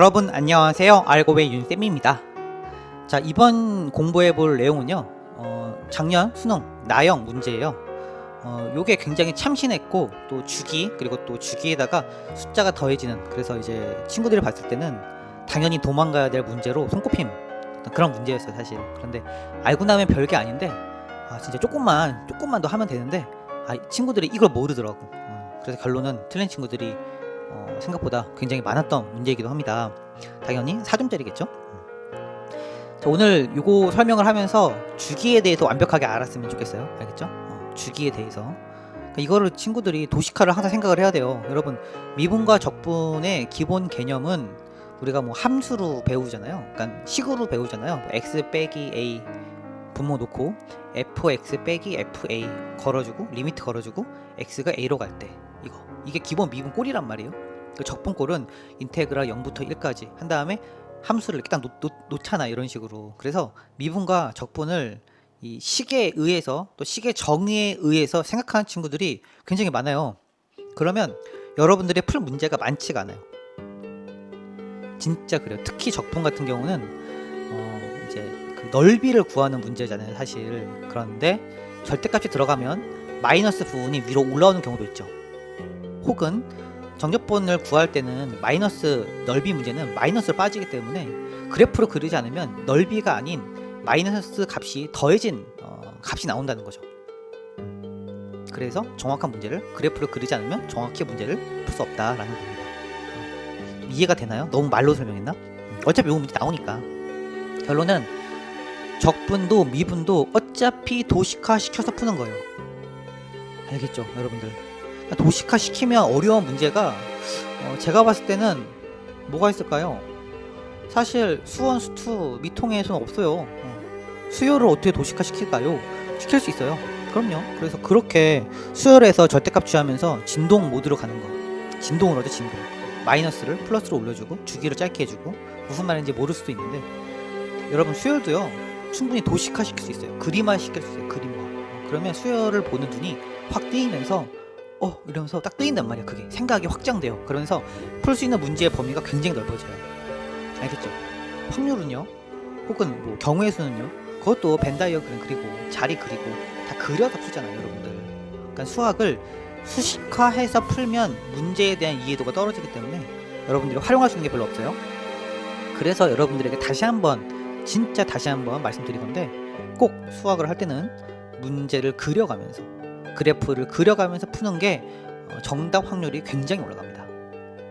여러분 안녕하세요. 알고베 윤쌤입니다. 자 이번 공부해 볼 내용은요 어, 작년 수능 나영 문제예요. 어, 요게 굉장히 참신했고 또 주기 그리고 또 주기에다가 숫자가 더해지는 그래서 이제 친구들이 봤을 때는 당연히 도망가야 될 문제로 손꼽힘 그런 문제였어요 사실. 그런데 알고 나면 별게 아닌데 아 진짜 조금만 조금만 더 하면 되는데 아 친구들이 이걸 모르더라고. 어, 그래서 결론은 틀린 친구들이 어, 생각보다 굉장히 많았던 문제이기도 합니다. 당연히 4점짜리겠죠? 자, 오늘 요거 설명을 하면서 주기에 대해서 완벽하게 알았으면 좋겠어요. 알겠죠? 어, 주기에 대해서. 그러니까 이거를 친구들이 도식화를 항상 생각을 해야 돼요. 여러분, 미분과 적분의 기본 개념은 우리가 뭐 함수로 배우잖아요. 그러니까 식으로 배우잖아요. 뭐 x 빼기 a 분모 놓고 fx 빼기 fa 걸어주고 리미트 걸어주고 x가 a로 갈 때 이게 기본 미분 꼴이란 말이에요. 그 적분꼴은 인테그랄 0부터 1까지 한 다음에 함수를 이렇게 딱 놓, 놓, 놓잖아 이런 식으로. 그래서 미분과 적분을 이 식에 의해서 또 식의 정의에 의해서 생각하는 친구들이 굉장히 많아요. 그러면 여러분들이 풀 문제가 많지가 않아요. 진짜 그래요. 특히 적분 같은 경우는 어 이제 그 넓이를 구하는 문제잖아요, 사실. 그런데 절대값이 들어가면 마이너스 부분이 위로 올라오는 경우도 있죠. 혹은 정적분을 구할 때는 마이너스 넓이 문제는 마이너스로 빠지기 때문에 그래프로 그리지 않으면 넓이가 아닌 마이너스 값이 더해진 어, 값이 나온다는 거죠. 그래서 정확한 문제를 그래프로 그리지 않으면 정확히 문제를 풀 수 없다라는 겁니다. 어, 이해가 되나요? 너무 말로 설명했나? 어차피 이거 문제 나오니까 결론은 적분도 미분도 어차피 도식화 시켜서 푸는 거예요. 알겠죠, 여러분들? 도식화 시키면 어려운 문제가 어, 제가 봤을 때는 뭐가 있을까요? 사실 수원 수투 미통에서는 없어요. 어. 수요를 어떻게 도식화 시킬까요? 시킬 수 있어요. 그럼요. 그래서 그렇게 수열에서 절대값 취하면서 진동 모드로 가는 거. 진동을 하죠, 진동. 마이너스를 플러스로 올려주고 주기를 짧게 해주고 무슨 말인지 모를 수도 있는데 여러분 수열도요 충분히 도식화 시킬 수 있어요. 그림화 시킬 수 있어요. 그림화. 어, 그러면 수열을 보는 눈이 확 뜨이면서 어 이러면서 딱 뜨인단 말이야 그게. 생각이 확장돼요. 그러면서 풀 수 있는 문제의 범위가 굉장히 넓어져요. 알겠죠? 확률은요? 혹은 뭐 경우의 수는요? 그것도 벤 다이어그램 그리고 자리 그리고 다 그려서 풀잖아요 여러분들. 그러니까 수학을 수식화해서 풀면 문제에 대한 이해도가 떨어지기 때문에 여러분들이 활용할 수 있는 게 별로 없어요. 그래서 여러분들에게 다시 한번 진짜 다시 한번 말씀드릴 건데 꼭 수학을 할 때는 문제를 그려가면서 그래프를 그려가면서 푸는 게 어, 정답 확률이 굉장히 올라갑니다.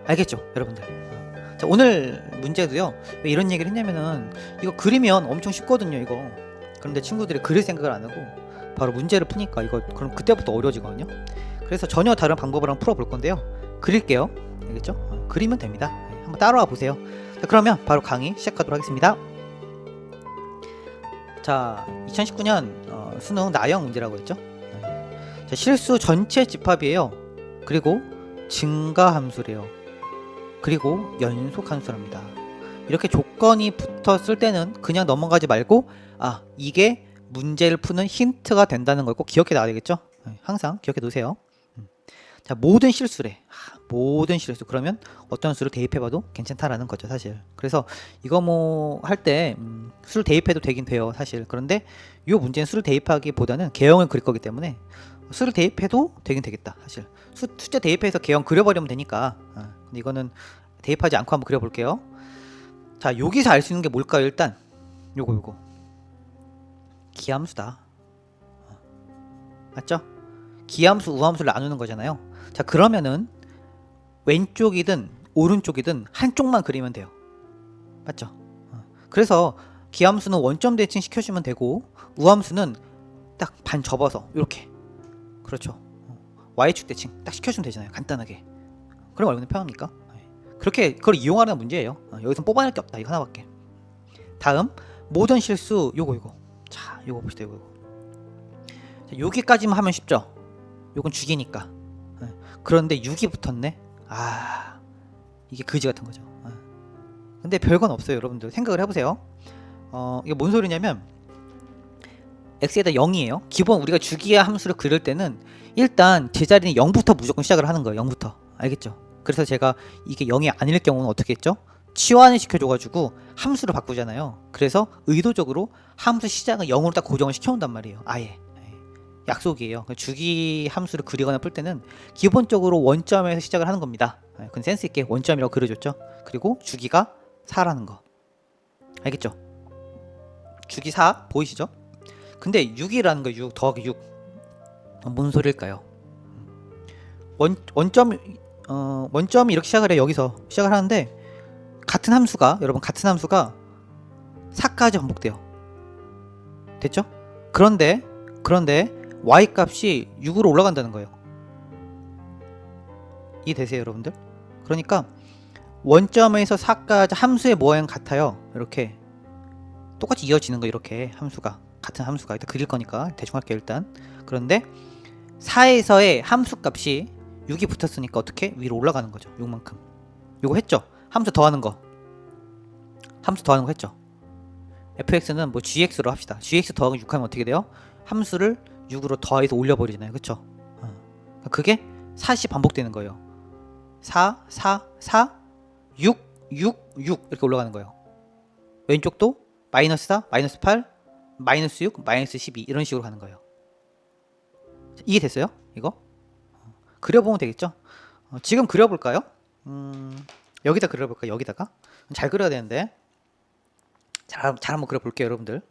알겠죠, 여러분들? 어. 자, 오늘 문제도요. 왜 이런 얘기를 했냐면은 이거 그리면 엄청 쉽거든요, 이거. 그런데 친구들이 그릴 생각을 안 하고 바로 문제를 푸니까 이거 그럼 그때부터 어려워지거든요. 그래서 전혀 다른 한번 풀어볼 건데요. 그릴게요. 알겠죠? 어, 그리면 됩니다. 네, 한번 따라와 보세요. 자, 그러면 바로 강의 시작하도록 하겠습니다. 자, 2019년 어, 수능 나영 문제라고 했죠? 자, 실수 전체 집합이에요. 그리고 증가 함수래요. 그리고 연속 함수랍니다. 이렇게 조건이 붙었을 때는 그냥 넘어가지 말고 아 이게 문제를 푸는 힌트가 된다는 걸 꼭 기억해 놔야 되겠죠? 네, 항상 기억해 두세요. 음. 자 모든 실수래. 아, 모든 실수 그러면 어떤 수를 대입해봐도 괜찮다라는 거죠 사실. 그래서 이거 뭐 할때 음, 수를 대입해도 되긴 돼요 사실. 그런데 이 문제는 수를 대입하기보다는 개형을 그릴 거기 때문에 수를 대입해도 되긴 되겠다 사실. 수, 숫자 대입해서 개형 그려버리면 되니까. 아, 근데 이거는 대입하지 않고 한번 그려볼게요. 자 여기서 알 수 있는 게 뭘까요 일단? 요거 요거. 기함수다. 어, 맞죠? 기함수 우함수를 나누는 거잖아요. 자 그러면은 왼쪽이든 오른쪽이든 한쪽만 그리면 돼요. 맞죠? 어, 그래서 기함수는 원점 대칭 시켜주면 되고 우함수는 딱 반 접어서 이렇게 그렇죠. 어, Y축 대칭 딱 시켜주면 되잖아요. 간단하게. 그럼 얼마나 편합니까? 네. 그렇게 그걸 이용하는 문제예요. 어, 여기서 뽑아낼 게 없다. 이거 하나밖에. 다음 모든 실수 요거 요거. 자, 요거 봅시다. 요거. 자, 여기까지만 하면 쉽죠. 요건 주기니까. 네. 그런데 6이 붙었네. 아, 이게 거지 같은 거죠. 어. 근데 별건 없어요, 여러분들. 생각을 해보세요. 어, 이게 뭔 소리냐면 x에다 0이에요. 기본 우리가 주기의 함수를 그릴 때는 일단 제자리는 0부터 무조건 시작을 하는 거예요. 0부터. 알겠죠? 그래서 제가 이게 0이 아닐 경우는 어떻게 했죠? 치환을 시켜줘가지고 함수를 바꾸잖아요. 그래서 의도적으로 함수 시작을 0으로 딱 고정을 시켜놓는단 말이에요. 아예. 예. 약속이에요. 그 주기 함수를 그리거나 풀 때는 기본적으로 원점에서 시작을 하는 겁니다. 예, 그건 센스 있게 원점이라고 그려줬죠. 그리고 주기가 4라는 거. 알겠죠? 주기 4 보이시죠? 근데 6이라는 거 6 더하기 6. 어, 뭔 소릴까요? 원 원점 어 원점이 이렇게 시작을 해 여기서 시작을 하는데 같은 함수가 여러분 같은 함수가 4까지 반복돼요. 됐죠? 그런데 그런데 y 값이 6으로 올라간다는 거예요. 이해되세요, 여러분들? 그러니까 원점에서 4까지 함수의 모양 같아요. 이렇게 똑같이 이어지는 거 이렇게 함수가 같은 함수가 일단 그릴 거니까 대충 할게요 일단. 그런데 4에서의 함수 값이 6이 붙었으니까 어떻게 위로 올라가는 거죠. 6만큼. 요거 했죠? 함수 더하는 거. 함수 더하는 거 했죠? fx는 뭐 gx로 합시다. gx 더하기 6 하면 어떻게 돼요? 함수를 6으로 더해서 올려버리잖아요. 그쵸? 어. 그게 4시 반복되는 거예요. 4, 4, 4, 6, 6, 6 이렇게 올라가는 거예요. 왼쪽도 마이너스 4, 마이너스 8, 마이너스 6, 마이너스 12 이런 식으로 가는 거예요. 이해됐어요? 이거? 어, 그려보면 되겠죠? 어, 지금 그려볼까요? 음, 여기다 그려볼까요? 여기다가? 잘 그려야 되는데 잘, 잘 한번 그려볼게요 여러분들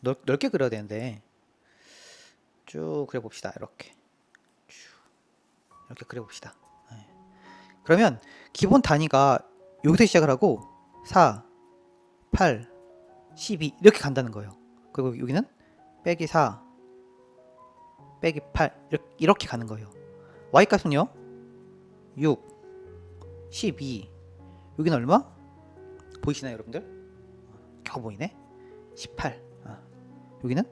넓, 넓게 그려야 되는데 쭉 그려봅시다 이렇게 쭉 이렇게 그려봅시다 네. 그러면 기본 단위가 여기서 시작을 하고 4, 8, 12 이렇게 간다는 거예요 그리고 여기는 빼기 4 빼기 8 이렇게, 가는 거예요 y 값은요 6 12 여기는 얼마? 보이시나요 여러분들? 겨우 보이네 18 아. 여기는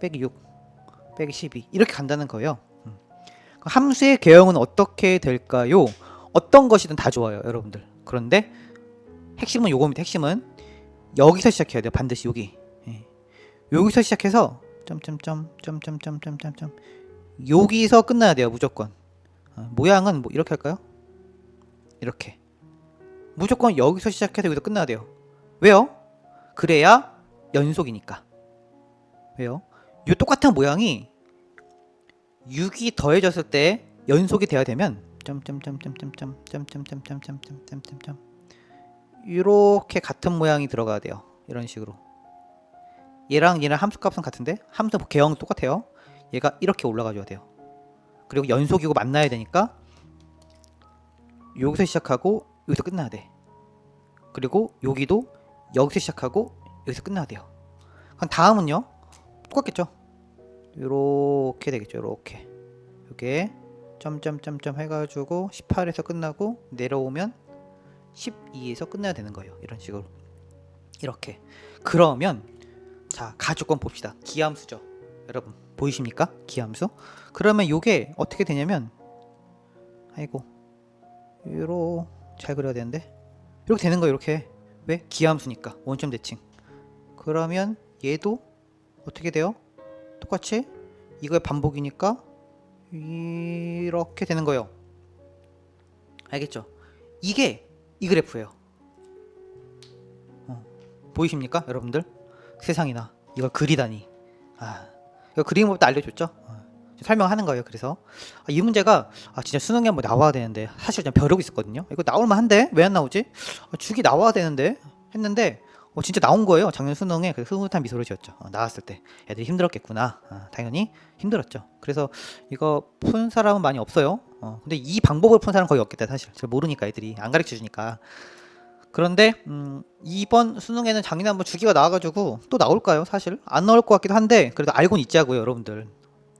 빼기 6 빼기 12 이렇게 간다는 거예요 음. 그 함수의 개형은 어떻게 될까요? 어떤 것이든 다 좋아요 여러분들 그런데 핵심은 요겁니다 핵심은 여기서 시작해야 돼요 반드시 여기 예. 여기서 시작해서 점점점 점점점 점점점 여기서 끝나야 돼요 무조건 어, 모양은 뭐 이렇게 할까요? 이렇게 무조건 여기서 시작해서 여기서 끝나야 돼요 왜요? 그래야 연속이니까 왜요? 이 똑같은 모양이 6이 더해졌을 때 연속이 돼야 되면 점점점점점점점점점점점점점 이렇게 같은 모양이 들어가야 돼요. 이런 식으로. 얘랑 얘랑 함수값은 같은데 함수 개형은 똑같아요. 얘가 이렇게 올라가줘야 돼요. 그리고 연속이고 만나야 되니까 여기서 시작하고 여기서 끝나야 돼. 그리고 여기도 여기서 시작하고 여기서 끝나야 돼요. 그럼 다음은요? 똑같겠죠? 요렇게 되겠죠 요렇게. 요게 점점점점 해가지고 18에서 끝나고 내려오면 12에서 끝나야 되는 거예요. 이런 식으로. 이렇게. 그러면 자 가주권 봅시다. 기함수죠. 여러분 보이십니까? 기함수? 그러면 요게 어떻게 되냐면 아이고 요로 잘 그려야 되는데. 이렇게 되는 거예요 이렇게. 왜? 기함수니까. 원점 대칭. 그러면 얘도 어떻게 돼요? 똑같이 이거의 반복이니까 이렇게 되는 거예요. 알겠죠? 이게 이 그래프예요. 어, 보이십니까 여러분들? 세상이나 이걸 그리다니. 아 이거 그리는 법도 알려줬죠? 어, 설명하는 거예요 그래서. 아, 이 문제가 아, 진짜 수능에 한번 나와야 되는데 사실 좀 벼르고 있었거든요. 이거 나올만 한데? 왜 안 나오지? 아, 죽이 나와야 되는데? 했는데 어, 진짜 나온 거예요 작년 수능에. 그래서 흐뭇한 미소를 지었죠. 어, 나왔을 때. 애들이 힘들었겠구나. 어, 당연히 힘들었죠. 그래서 이거 푼 사람은 많이 없어요 어, 근데 이 방법을 푼 사람은 거의 없겠다 사실. 잘 모르니까 애들이. 안 가르쳐 주니까. 그런데 음, 이번 수능에는 작년에 한번 주기가 나와가지고 또 나올까요 사실? 안 나올 것 같기도 한데 그래도 알고는 있자고요 여러분들.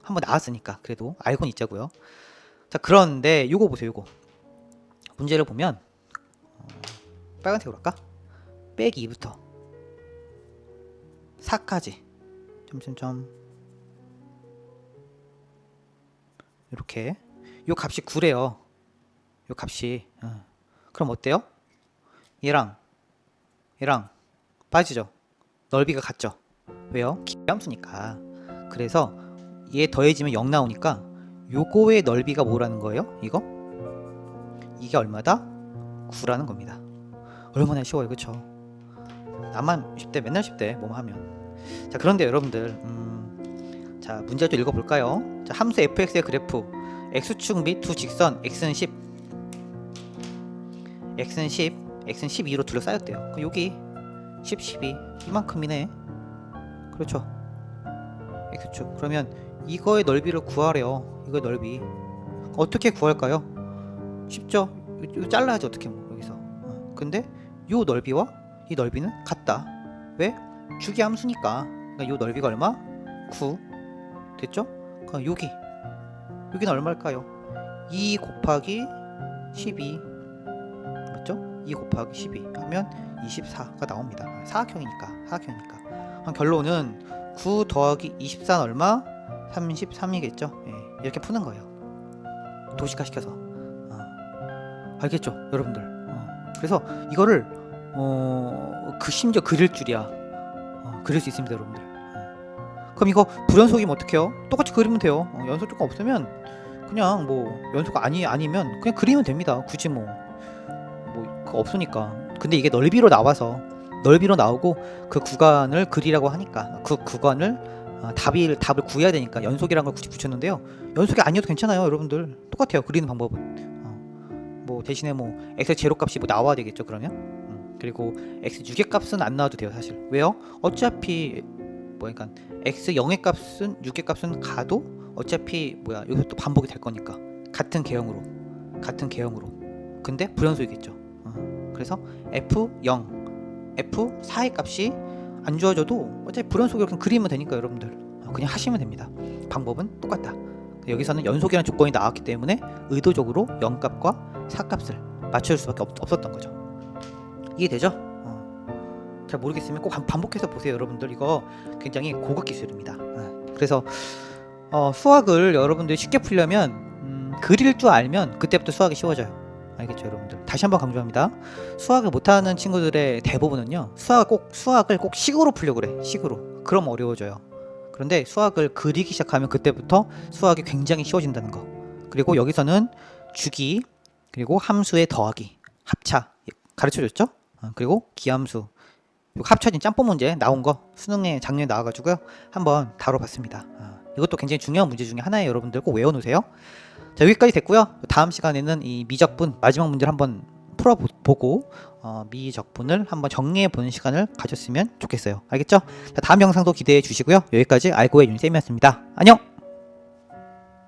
한번 나왔으니까 그래도 알고는 있자고요. 자 그런데 요거 보세요 요거. 문제를 보면 어, 빨간색으로 할까? 빼기 2부터. 4까지. 점점점. 이렇게 요 값이 9래요 요 값이 어. 그럼 어때요? 얘랑 얘랑 빠지죠 넓이가 같죠 왜요? 기함수니까 그래서 얘 더해지면 0 나오니까 요거의 넓이가 뭐라는 거예요? 이거? 이게 얼마다? 9라는 겁니다 얼마나 쉬워요 그쵸 나만 쉽대 맨날 쉽대 뭐만 하면 자 그런데 여러분들 음, 자 문제 좀 읽어볼까요 자 함수 fx의 그래프 x축 및 두 직선 x는 10 x는 10 x는 12로 둘러싸였대요. 그 여기 10, 12 이만큼이네. 그렇죠. X축. 그러면 이거의 넓이를 구하래요. 이거의 넓이. 어떻게 구할까요? 쉽죠? 이거 잘라야지 어떻게 뭐 여기서. 어, 근데 요 넓이와 이 넓이는 같다. 왜? 주기 함수니까. 그러니까 요 넓이가 얼마? 9 됐죠? 그럼 여기 여기는 얼마일까요? 2 곱하기 12 맞죠? 2 곱하기 12 하면 24가 나옵니다. 사각형이니까 사각형이니까. 결론은 9 더하기 24는 얼마? 33이겠죠? 예, 이렇게 푸는 거예요. 도시화 시켜서. 어. 알겠죠 여러분들? 어. 그래서 이거를 어, 그 심지어 그릴 줄이야. 어, 그릴 수 있습니다 여러분들. 어. 그럼 이거 불연속이면 어떡해요? 똑같이 그리면 돼요. 어, 연속 조건 없으면 그냥 뭐 연속 아니 아니면 그냥 그리면 됩니다. 굳이 뭐. 뭐 그거 없으니까. 근데 이게 넓이로 나와서 넓이로 나오고 그 구간을 그리라고 하니까 그 구간을 어, 답이 답을 구해야 되니까 연속이라는 걸 굳이 붙였는데요. 연속이 아니어도 괜찮아요 여러분들. 똑같아요 그리는 방법은. 어, 뭐 대신에 뭐 x 제로 값이 뭐 나와야 되겠죠 그러면? 음, 그리고 x 6의 값은 안 나와도 돼요 사실. 왜요? 어차피 뭐 그러니까 x 0의 값은 6의 값은 가도 어차피 뭐야 여기서 또 반복이 될 거니까. 같은 개형으로. 같은 개형으로. 근데 불연속이겠죠. 어, 그래서 f0 f4의 값이 안 주어져도 어차피 불연속으로 그냥 그리면 되니까 여러분들. 어, 그냥 하시면 됩니다. 방법은 똑같다. 여기서는 연속이라는 조건이 나왔기 때문에 의도적으로 0값과 4값을 맞출 수밖에 없, 없었던 거죠. 이해되죠? 어. 잘 모르겠으면 꼭 반- 반복해서 보세요 여러분들. 이거 굉장히 고급 기술입니다. 어. 그래서 어, 수학을 여러분들이 쉽게 풀려면 음, 그릴 줄 알면 그때부터 수학이 쉬워져요. 알겠죠 여러분들? 다시 한번 강조합니다. 수학을 못하는 친구들의 대부분은요 수학 꼭 수학을 꼭 식으로 풀려고 그래 식으로. 그럼 어려워져요. 그런데 수학을 그리기 시작하면 그때부터 수학이 굉장히 쉬워진다는 거. 그리고 여기서는 주기 그리고 함수의 더하기 합차 가르쳐 줬죠? 어, 그리고 기함수 합쳐진 짬뽕 문제 나온 거 수능에 작년에 나와가지고요. 한번 다뤄봤습니다. 어, 이것도 굉장히 중요한 문제 중에 하나예요 여러분들. 꼭 외워놓으세요. 자 여기까지 됐고요. 다음 시간에는 이 미적분 마지막 문제를 한번 풀어보고 어, 미적분을 한번 정리해 보는 시간을 가졌으면 좋겠어요. 알겠죠? 자, 다음 영상도 기대해 주시고요. 여기까지 알고의 윤쌤이었습니다. 안녕